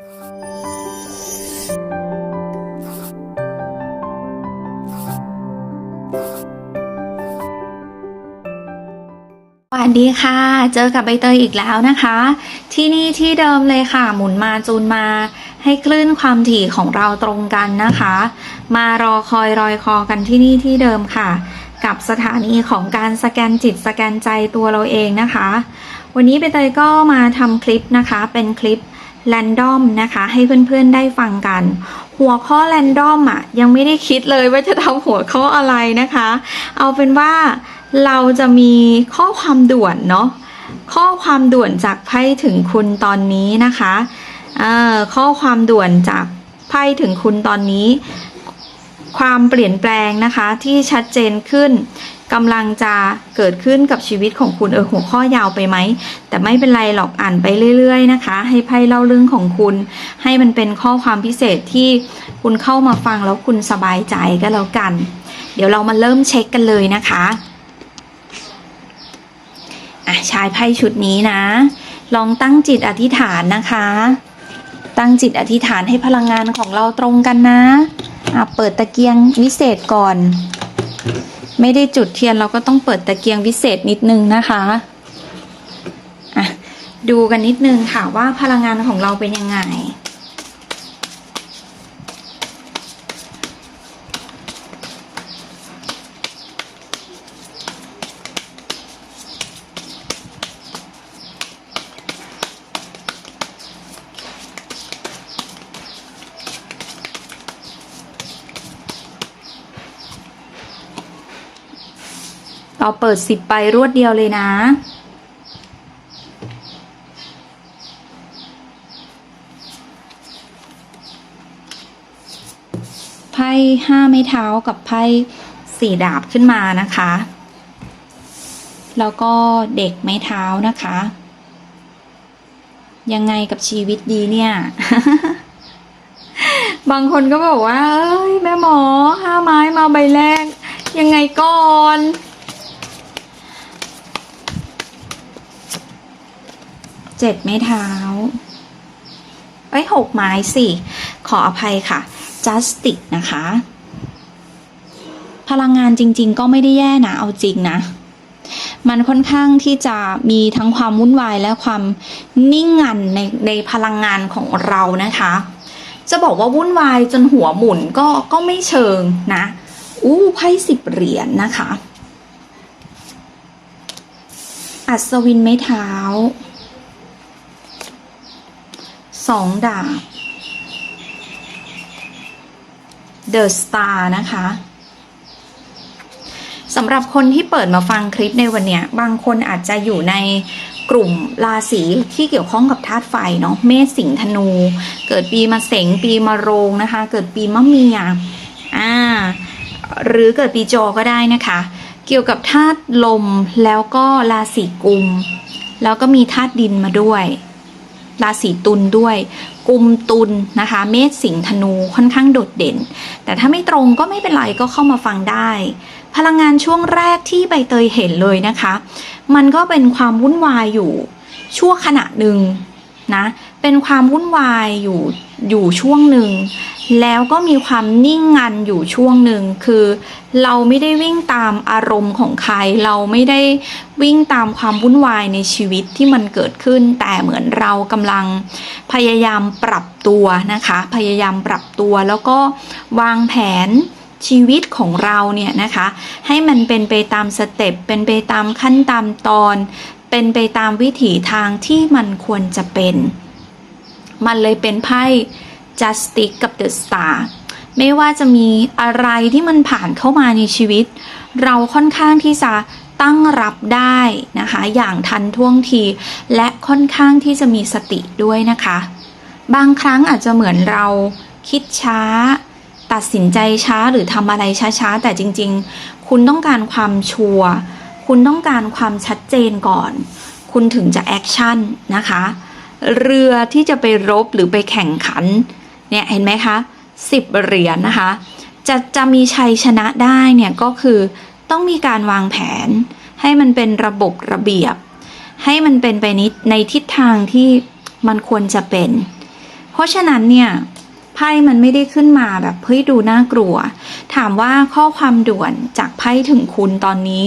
สวัสดีค่ะ เจอกับใบเตยอีกแล้วนะคะ ที่นี่ที่เดิมเลยค่ะ หมุนมาจูนมา ให้คลื่นความถี่ของเราตรงกันนะคะ มารอคอยรอยคอกันที่นี่ที่เดิมค่ะ กับสถานีของการสแกนจิตสแกนใจตัวเราเองนะคะ วันนี้ใบเตยก็มาทำคลิปนะคะ เป็นคลิป แรนดอมนะคะให้เพื่อนๆได้ฟังกัน หัวข้อแรนดอมอะยังไม่ได้คิดเลยว่าจะทำหัวข้ออะไรนะคะ เอาเป็นว่าเราจะมีข้อความด่วนเนาะข้อความด่วนจากไพ่ถึงคุณตอนนี้นะคะเอ่อข้อความด่วนจากไพ่ถึงคุณตอนนี้ ความเปลี่ยนแปลงนะคะที่ชัดเจนขึ้น กำลังจะเกิดขึ้นกับชีวิตของคุณเออหัวข้อยาวไปไหม แต่ไม่เป็นไรหรอกอ่านไปเรื่อย ๆ นะคะ ให้ไพ่เล่าเรื่องของคุณ ให้มันเป็นข้อความพิเศษที่คุณเข้ามาฟังแล้วคุณสบายใจก็แล้วกัน เดี๋ยวเรามาเริ่มเช็คกันเลยนะคะอะใช้ไพ่ชุดนี้นะ ลองตั้งจิตอธิษฐานนะคะ ตั้งจิตอธิษฐานให้พลังงานของเราตรงกันนะอะเปิดตะเกียงวิเศษก่อน ไม่ได้จุดเทียนเราก็ต้องเปิดตะเกียงวิเศษนิดนึงนะคะอะดูกันนิดนึงค่ะว่าพลังงานของเราเป็นยังไง เราเปิดสิบใบรวดเดียวเลยนะ ไพ่ห้าไม้เท้ากับไพ่สี่ดาบขึ้นมานะคะ แล้วก็เด็กไม้เท้านะคะ ยังไงกับชีวิตดีเนี่ย บางคนก็บอกว่า เอ้ย แม่หมอห้าไม้มาใบแรก ยังไงก่อน เจ็ดไม้เท้าเอ้ยหกไม้สิขออภัยค่ะ justice นะคะ พลังงานจริง ๆ ก็ไม่ได้แย่นะ เอาจริงนะ มันค่อนข้างที่จะมีทั้งความวุ่นวายและความนิ่งงันในในพลังงานของเรานะคะ จะบอกว่าวุ่นวายจนหัวหมุนก็ก็ไม่เชิงนะ อู้ไพ่สิบเหรียญนนะคะ อัศวินไม้เท้า สองดาบ The Star นะคะสำหรับคนที่เปิดมาฟังคลิปในวันนี้บางคนอาจจะอยู่ในกลุ่มราศีที่เกี่ยวข้องกับธาตุไฟเนาะเมษสิงห์ธนู เกิดปีมะเสงปีมะโรงนะคะ เกิดปีมะเมียอ่าหรือเกิดปีจอก็ได้นะคะ เกี่ยวกับธาตุลมแล้วก็ราศีกุม แล้วก็มีธาตุดินมาด้วย ราศีตุลด้วย กุมตุลนะคะ เมษสิงห์ธนูค่อนข้างโดดเด่น แต่ถ้าไม่ตรงก็ไม่เป็นไรก็เข้ามาฟังได้ พลังงานช่วงแรกที่ใบเตยเห็นเลยนะคะ มันก็เป็นความวุ่นวายอยู่ชั่วขณะหนึ่งนะเป็นความวุ่นวายอยู่อยู่ช่วงหนึ่ง แล้วก็มีความนิ่งงันอยู่ช่วงหนึ่งคือ เราไม่ได้วิ่งตามอารมณ์ของใคร เราไม่ได้วิ่งตามความวุ่นวายในชีวิตที่มันเกิดขึ้น แต่เหมือนเรากำลังพยายามปรับตัวนะคะ พยายามปรับตัวแล้วก็วางแผนชีวิตของเราเนี่ยนะคะ ให้มันเป็นไปตามสเต็ปเป็นไปตามขั้นตามตอน เป็นไปตามวิถีทางที่มันควรจะเป็น มันเลยเป็นไพ่ Justice กับ The Star ไม่ว่าจะมีอะไรที่มันผ่านเข้ามาในชีวิต เราค่อนข้างที่จะตั้งรับได้นะคะ อย่างทันท่วงที และค่อนข้างที่จะมีสติด้วยนะคะ บางครั้งอาจจะเหมือนเราคิดช้า ตัดสินใจช้าหรือทำอะไรช้าๆ แต่จริงๆ คุณต้องการความชัวร์คุณต้องการความชัดเจนก่อน คุณถึงจะแอคชั่นนะคะ เรือที่จะไปรบหรือไปแข่งขัน เนี่ยเห็นไหมคะสิบเหรียญนนะคะ จะจะมีชัยชนะได้เนี่ยก็คือต้องมีการวางแผน ให้มันเป็นระบบระเบียบ ให้มันเป็นไปนิดในทิศทางที่มันควรจะเป็น เพราะฉะนั้นเนี่ยไพ่มันไม่ได้ขึ้นมาแบบเฮ้ยดูน่ากลัว ถามว่าข้อความด่วนจากไพ่ถึงคุณตอนนี้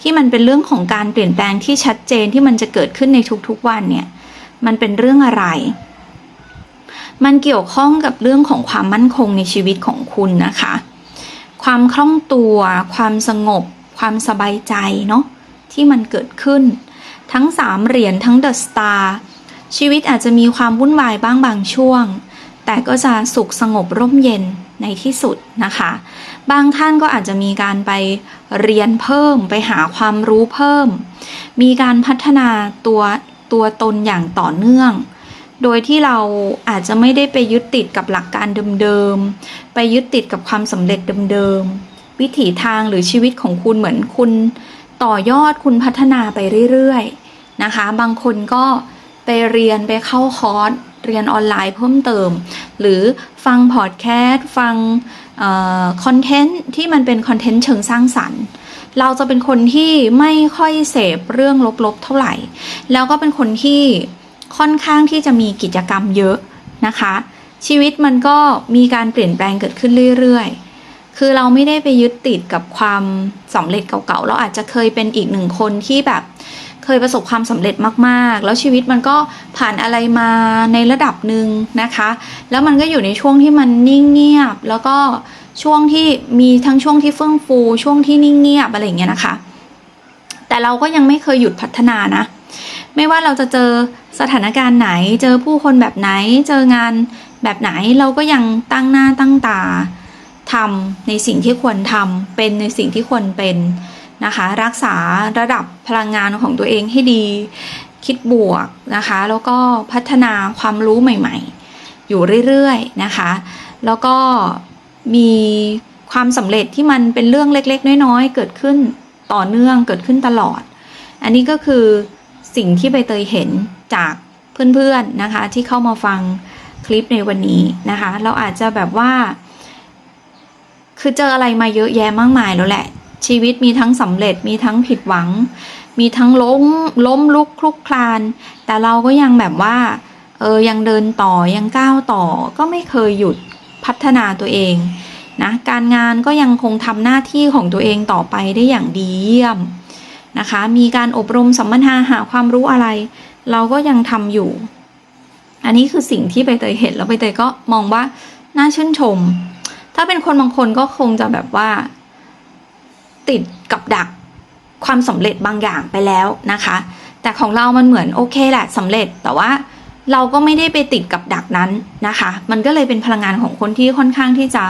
ที่มันเป็นเรื่องของการเปลี่ยนแปลงที่ชัดเจนที่มันจะเกิดขึ้นในทุกๆวันเนี่ยมันเป็นเรื่องอะไร มันเกี่ยวข้องกับเรื่องของความมั่นคงในชีวิตของคุณนะคะ ความคล่องตัว ความสงบ ความสบายใจเนาะที่มันเกิดขึ้น ทั้งสามเหรียญทั้งเดอะสตาร์ชีวิตอาจจะมีความวุ่นวายบ้างบางช่วง แต่ก็จะสุขสงบร่มเย็นในที่สุดนะคะ บางท่านก็อาจจะมีการไปเรียนเพิ่มไปหาความรู้เพิ่ม มีการพัฒนาตัวตัวตนอย่างต่อเนื่อง โดยที่เราอาจจะไม่ได้ไปยึดติดกับหลักการเดิมๆ ไปยึดติดกับความสำเร็จเดิมๆ วิถีทางหรือชีวิตของคุณเหมือนคุณต่อยอดคุณพัฒนาไปเรื่อยๆ นะคะ บางคนก็ไปเรียนไปเข้าคอร์สเรียนออนไลน์เพิ่มเติม หรือฟังพอดแคสต์ฟังคอนเทนต์ที่มันเป็นคอนเทนต์เชิงสร้างสรรค์ เราจะเป็นคนที่ไม่ค่อยเสพเรื่องลบๆเท่าไหร่ แล้วก็เป็นคนที่ ค่อนข้างที่จะมีกิจกรรมเยอะนะคะ ชีวิตมันก็มีการเปลี่ยนแปลงเกิดขึ้นเรื่อยๆ คือเราไม่ได้ไปยึดติดกับความสำเร็จเก่าๆ เราอาจจะเคยเป็นอีกหนึ่งคนที่แบบเคยประสบความสำเร็จมากๆ แล้วชีวิตมันก็ผ่านอะไรมาในระดับหนึ่งนะคะ แล้วมันก็อยู่ในช่วงที่มันนิ่งเงียบ แล้วก็ช่วงที่มีทั้งช่วงที่เฟื่องฟู ช่วงที่นิ่งเงียบอะไรอย่างเงี้ยนะคะ แต่เราก็ยังไม่เคยหยุดพัฒนานะ ไม่ว่าเราจะเจอ สถานการณ์ไหนเจอผู้คนแบบไหนเจองานแบบไหนเราก็ยังตั้งหน้าตั้งตาทำในสิ่งที่ควรทำเป็นในสิ่งที่ควรเป็นนะคะ รักษาระดับพลังงานของตัวเองให้ดี คิดบวกนะคะ แล้วก็พัฒนาความรู้ใหม่ๆ อยู่เรื่อยๆนะคะ แล้วก็มีความสำเร็จที่มันเป็นเรื่องเล็กๆ น้อยๆ เกิดขึ้นต่อเนื่องเกิดขึ้นตลอด อันนี้ก็คือสิ่งที่ใบเตยเห็น จากเพื่อนๆนะคะ ที่เข้ามาฟังคลิปในวันนี้นะคะ เราอาจจะแบบว่า คือเจออะไรมาเยอะแยะมากมายแล้วแหละ ชีวิตมีทั้งสำเร็จมีทั้งผิดหวัง มีทั้งล้มล้มลุกคลุกคลาน แต่เราก็ยังแบบว่าเออยังเดินต่อยังก้าวต่อก็ไม่เคยหยุดพัฒนาตัวเองนะการงานก็ยังคงทำหน้าที่ของตัวเองต่อไปได้อย่างดีเยี่ยมนะคะ มีการอบรมสัมมนาหาความรู้อะไร เราก็ยังทำอยู่ อันนี้คือสิ่งที่ใบเตยเห็นแล้วใบเตยก็มองว่าน่าชื่นชม ถ้าเป็นคนบางคนก็คงจะแบบว่า ติดกับดักความสำเร็จบางอย่างไปแล้วนะคะ แต่ของเรามันเหมือนโอเคแหละสำเร็จแต่ว่าเราก็ไม่ได้ไปติดกับดักนั้นนะคะ มันก็เลยเป็นพลังงานของคนที่ค่อนข้างที่จะ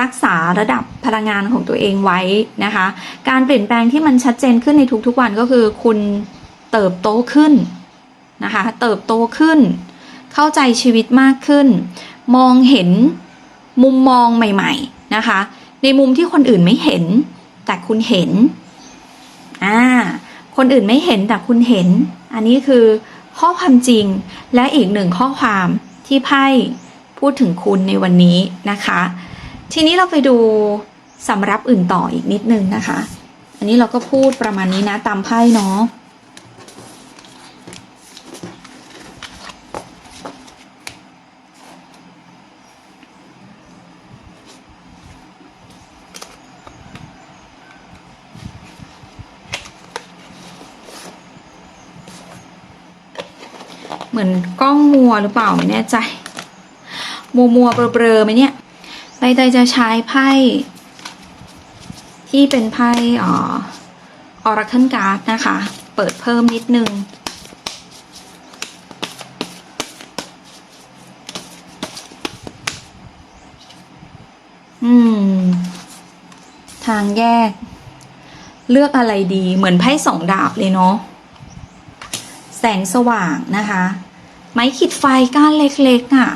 รักษาระดับพลังงานของตัวเองไว้นะคะ การเปลี่ยนแปลงที่มันชัดเจนขึ้นในทุกๆวันก็คือคุณเติบโตขึ้น นะคะ เติบโตขึ้น เข้าใจชีวิตมากขึ้น มองเห็นมุมมองใหม่ๆนะคะ ในมุมที่คนอื่นไม่เห็น แต่คุณเห็นอ่าคนอื่นไม่เห็นแต่คุณเห็น อันนี้คือข้อความจริงและอีกหนึ่งข้อความที่ไพ่พูดถึงคุณในวันนี้นะคะ ทีนี้เราไปดูสำรับอื่นต่ออีกนิดนึงนะคะ อันนี้เราก็พูดประมาณนี้นะตามไพ่เนาะ เหมือนกล้องมัวหรือเปล่าไม่แน่ใจ มัวมัวๆเบลอไหมเนี่ยใบเตยจะใช้ไพ่ ที่เป็นไพ่ออราเคิลการ์ดนะคะ เปิดเพิ่มนิดนึงอืม ทางแยก เลือกอะไรดีเหมือนไพ่สองดาบเลยเนาะแสงสว่างนะคะ ไม้ขีดไฟก้านเล็กๆอะ่ะ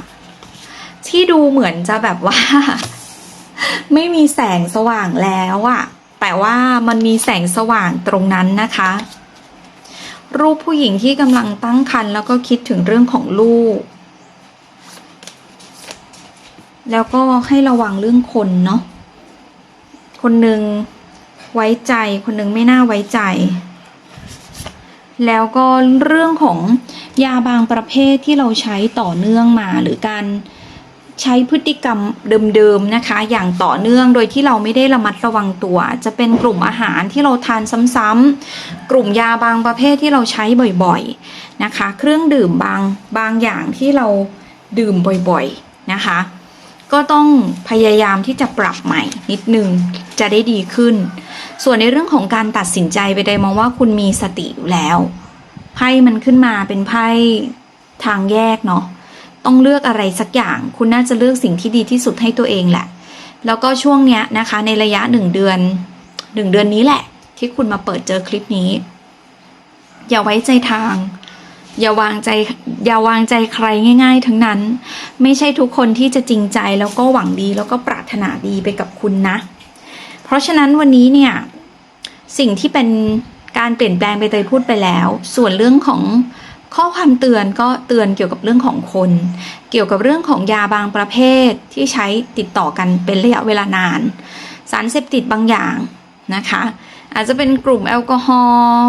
ที่ดูเหมือนจะแบบว่า ไม่มีแสงสว่างแล้วอะ่ะ แต่ว่ามันมีแสงสว่างตรงนั้นนะคะ รูปผู้หญิงที่กำลังตั้งครรภ์แล้วก็คิดถึงเรื่องของลูก แล้วก็ให้ระวังเรื่องคนเนาะคนหนึ่งไว้ใจคนหนึ่งไม่น่าไว้ใจ แล้วก็เรื่องของ ยาบางประเภทที่เราใช้ต่อเนื่องมาหรือการใช้พฤติกรรมเดิมๆนะคะ อย่างต่อเนื่องโดยที่เราไม่ได้ระมัดระวังตัว จะเป็นกลุ่มอาหารที่เราทานซ้ำๆกลุ่มยาบางประเภทที่เราใช้บ่อยๆนะคะ เครื่องดื่มบางบางอย่างที่เราดื่มบ่อยๆนะคะ ก็ต้องพยายามที่จะปรับใหม่นิดนึงจะได้ดีขึ้น ส่วนในเรื่องของการตัดสินใจไปได้มองว่าคุณมีสติอยู่แล้ว ไพ่มันขึ้นมาเป็นไพ่ทางแยกเนาะต้องเลือกอะไรสักอย่าง คุณน่าจะเลือกสิ่งที่ดีที่สุดให้ตัวเองแหละ แล้วก็ช่วงเนี้ยนะคะ ในระยะหนึ่งเดือนหนึ่งเดือนนี้แหละ ที่คุณมาเปิดเจอคลิปนี้ อย่าไว้ใจทาง อย่าวางใจอย่าวางใจใครง่าย ๆ ทั้งนั้น ไม่ใช่ทุกคนที่จะจริงใจแล้วก็หวังดีแล้วก็ปรารถนาดีไปกับคุณนะ เพราะฉะนั้นวันนี้เนี่ยสิ่งที่เป็น การเปลี่ยนแปลงไปเตยพูดไปแล้ว ส่วนเรื่องของข้อความเตือนก็เตือนเกี่ยวกับเรื่องของคน เกี่ยวกับเรื่องของยาบางประเภทที่ใช้ติดต่อกันเป็นระยะเวลานาน สารเสพติดบางอย่างนะคะ อาจจะเป็นกลุ่มแอลกอฮอล์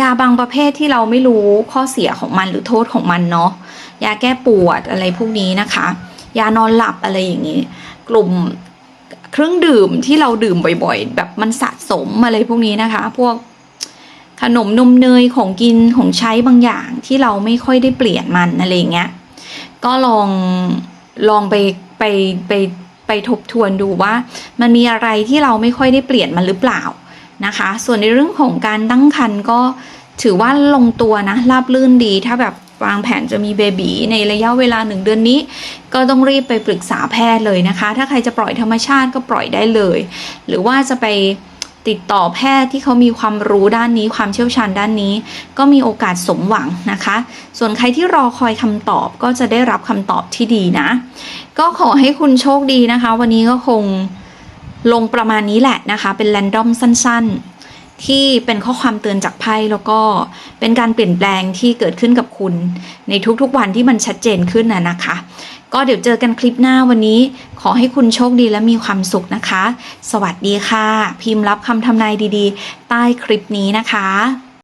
ยาบางประเภทที่เราไม่รู้ข้อเสียของมันหรือโทษของมันเนาะยาแก้ปวดอะไรพวกนี้นะคะ ยานอนหลับอะไรอย่างนี้ กลุ่ม เครื่องดื่มที่เราดื่มบ่อยๆ แบบมันสะสมอะไรพวกนี้นะคะ พวกขนมนมเนยของกินของใช้บางอย่างที่เราไม่ค่อยได้เปลี่ยนมันอะไรเงี้ยก็ลองลองไปไปไปไปทบทวนดูว่า มันมีอะไรที่เราไม่ค่อยได้เปลี่ยนมันหรือเปล่านะคะ ส่วนในเรื่องของการตั้งครรภ์ก็ถือว่าลงตัวนะราบลื่นดีถ้าแบบ วางแผนจะมีเบบีในระยะเวลาหนึ่งเดือนนี้ ก็ต้องรีบไปปรึกษาแพทย์เลยนะคะ ถ้าใครจะปล่อยธรรมชาติก็ปล่อยได้เลย หรือว่าจะไปติดต่อแพทย์ที่เขามีความรู้ด้านนี้ความเชี่ยวชาญด้านนี้ ก็มีโอกาสสมหวังนะคะ ส่วนใครที่รอคอยคำตอบก็จะได้รับคำตอบที่ดีนะ ก็ขอให้คุณโชคดีนะคะ วันนี้ก็คงลงประมาณนี้แหละนะคะ เป็นแรนดอมสั้น ๆ ที่เป็นข้อความเตือนจากไพ่แล้วก็เป็นการเปลี่ยนแปลงที่เกิดขึ้นกับคุณ ในทุกๆวันที่มันชัดเจนขึ้นนะนะคะ ก็เดี๋ยวเจอกันคลิปหน้าวันนี้ ขอให้คุณโชคดีและมีความสุขนะคะ สวัสดีค่ะ พิมพ์รับคำทำนายดีๆ ใต้คลิปนี้นะคะ